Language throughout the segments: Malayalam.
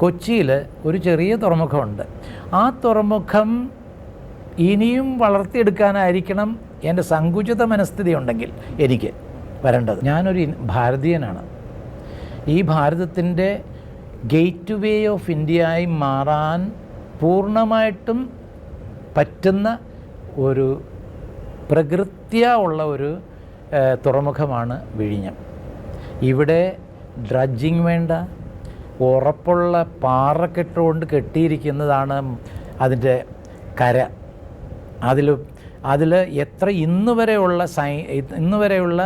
കൊച്ചിയിൽ ഒരു ചെറിയ തുറമുഖമുണ്ട്. ആ തുറമുഖം ഇനിയും വളർത്തിയെടുക്കാനായിരിക്കണം എന്റെ സങ്കുചിത മനസ്ഥിതി ഉണ്ടെങ്കിൽ എനിക്ക് വരേണ്ടത്. ഞാനൊരു ഭാരതീയനാണ്. ഈ ഭാരതത്തിന്റെ ഗേറ്റ് വേ ഓഫ് ഇന്ത്യയായി മാറാൻ പൂർണമായിട്ടും പറ്റുന്ന ഒരു പ്രകൃത്യ ഉള്ള ഒരു തുറമുഖമാണ് വിഴിഞ്ഞം. ഇവിടെ ഡ്രഡ്ജിങ് വേണ്ട ഉറപ്പുള്ള പാറക്കെട്ട് കൊണ്ട് കെട്ടിയിരിക്കുന്നതാണ് അതിന്റെ കര. അതിൽ അതിൽ എത്ര ഇന്ന് വരെയുള്ള സൈ ഇന്ന് വരെയുള്ള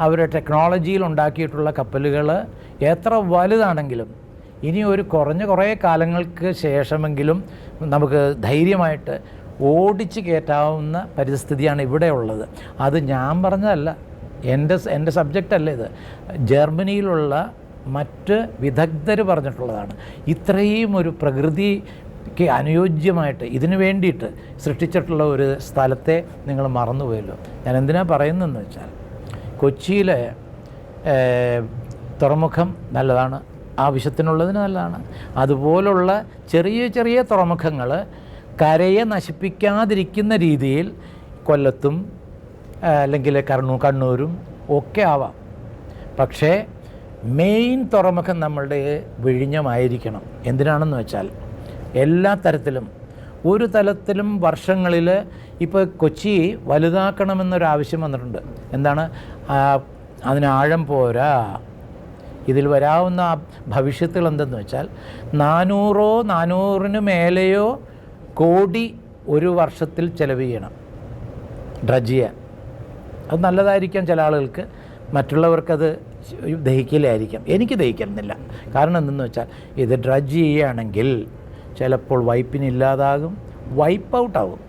അവരുടെ ടെക്നോളജിയിൽ ഉണ്ടാക്കിയിട്ടുള്ള കപ്പലുകൾ എത്ര വലുതാണെങ്കിലും ഇനി ഒരു കുറഞ്ഞ കുറേ കാലങ്ങൾക്ക് ശേഷമെങ്കിലും നമുക്ക് ധൈര്യമായിട്ട് ഓടിച്ച് കയറ്റാവുന്ന പരിസ്ഥിതിയാണ് ഇവിടെ ഉള്ളത്. അത് ഞാൻ പറഞ്ഞതല്ല. എന്റെ എന്റെ സബ്ജക്റ്റല്ല ഇത്. ജർമ്മനിയിലുള്ള മറ്റ് വിദഗ്ധർ പറഞ്ഞിട്ടുള്ളതാണ്. ഇത്രയും ഒരു പ്രകൃതിക്ക് അനുയോജ്യമായിട്ട് ഇതിനു വേണ്ടിയിട്ട് സൃഷ്ടിച്ചിട്ടുള്ള ഒരു സ്ഥലത്തെ നിങ്ങൾ മറന്നുപോയല്ലോ. ഞാൻ എന്തിനാ പറയുന്നതെന്ന് വെച്ചാൽ കൊച്ചിയിലെ തുറമുഖം നല്ലതാണ് ആവശ്യത്തിനുള്ളതിന് നല്ലതാണ്. അതുപോലുള്ള ചെറിയ ചെറിയ തുറമുഖങ്ങൾ കരയെ നശിപ്പിക്കാതിരിക്കുന്ന രീതിയിൽ കൊല്ലത്തും അല്ലെങ്കിൽ കർണൂ കണ്ണൂരും ഒക്കെ ആവാം. പക്ഷേ മെയിൻ തുറമുഖം നമ്മളുടെ വിഴിഞ്ഞമായിരിക്കണം. എന്തിനാണെന്ന് വെച്ചാൽ എല്ലാ തരത്തിലും ഒരു തലത്തിലും വർഷങ്ങളിൽ ഇപ്പോൾ കൊച്ചി വലുതാക്കണമെന്നൊരാവശ്യം വന്നിട്ടുണ്ട്. എന്താണ്? അതിനാഴം പോരാ. ഇതിൽ വരാവുന്ന ഭവിഷ്യത്തുകൾ എന്തെന്ന് വെച്ചാൽ നാനൂറോ നാനൂറിന് മേലെയോ കോടി ഒരു വർഷത്തിൽ ചെലവ് ചെയ്യണം. ഡ്രജ് ചെയ്യാൻ. അത് നല്ലതായിരിക്കാം ചില ആളുകൾക്ക്. മറ്റുള്ളവർക്കത് ദഹിക്കില്ലായിരിക്കാം എനിക്ക് ദഹിക്കുന്നില്ല കാരണം എന്തെന്ന് വെച്ചാൽ ഇത് ഡ്രഡ്ജ് ചെയ്യുകയാണെങ്കിൽ ചിലപ്പോൾ വൈപ്പിനില്ലാതാകും വൈപ്പ് ഔട്ടാകും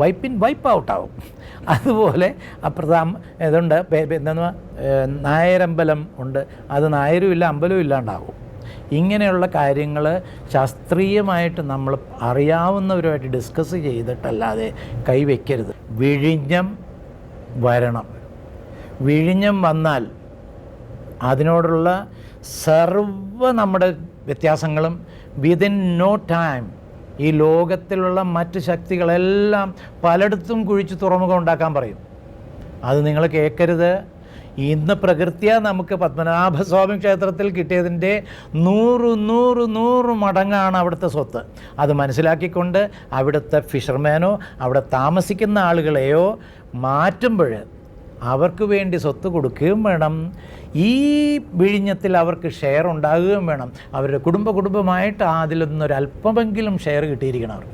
വൈപ്പിൻ വൈപ്പ് ഔട്ടാവും അതുപോലെ അപ്രധാം ഇതുണ്ട് എന്താണ് നായരമ്പലം ഉണ്ട്. അത് നായരും ഇല്ല അമ്പലവും ഇല്ലാണ്ടാകും ഇങ്ങനെയുള്ള കാര്യങ്ങൾ ശാസ്ത്രീയമായിട്ട് നമ്മൾ അറിയാവുന്നവരുമായിട്ട് ഡിസ്കസ് ചെയ്തിട്ടല്ലാതെ കൈവയ്ക്കരുത് വിഴിഞ്ഞം വരണം. വിഴിഞ്ഞം വന്നാൽ അതിനോടുള്ള സർവ നമ്മുടെ വ്യത്യാസങ്ങളും വിതിൻ നോ ടൈം ഈ ലോകത്തിലുള്ള മറ്റ് ശക്തികളെല്ലാം പലയിടത്തും കുഴിച്ച് തുറമുഖം ഉണ്ടാക്കാൻ പറയും. അത് നിങ്ങൾ കേൾക്കരുത്. ഇന്ന് പ്രകൃതിയാ നമുക്ക് പത്മനാഭസ്വാമി ക്ഷേത്രത്തിൽ കിട്ടിയതിന്റെ നൂറ് നൂറ് നൂറ് മടങ്ങാണ് അവിടുത്തെ സ്വത്ത്. അത് മനസ്സിലാക്കിക്കൊണ്ട് അവിടുത്തെ ഫിഷർമാനോ അവിടെ താമസിക്കുന്ന ആളുകളെയോ മാറ്റുമ്പോൾ അവർക്ക് വേണ്ടി സ്വത്ത് കൊടുക്കുകയും വേണം. ഈ വിഴിഞ്ഞത്തിൽ അവർക്ക് ഷെയർ ഉണ്ടാകുകയും വേണം. അവരുടെ കുടുംബ കുടുംബമായിട്ട് അതിലൊന്നൊരല്പമെങ്കിലും ഷെയർ കിട്ടിയിരിക്കണം അവർക്ക്.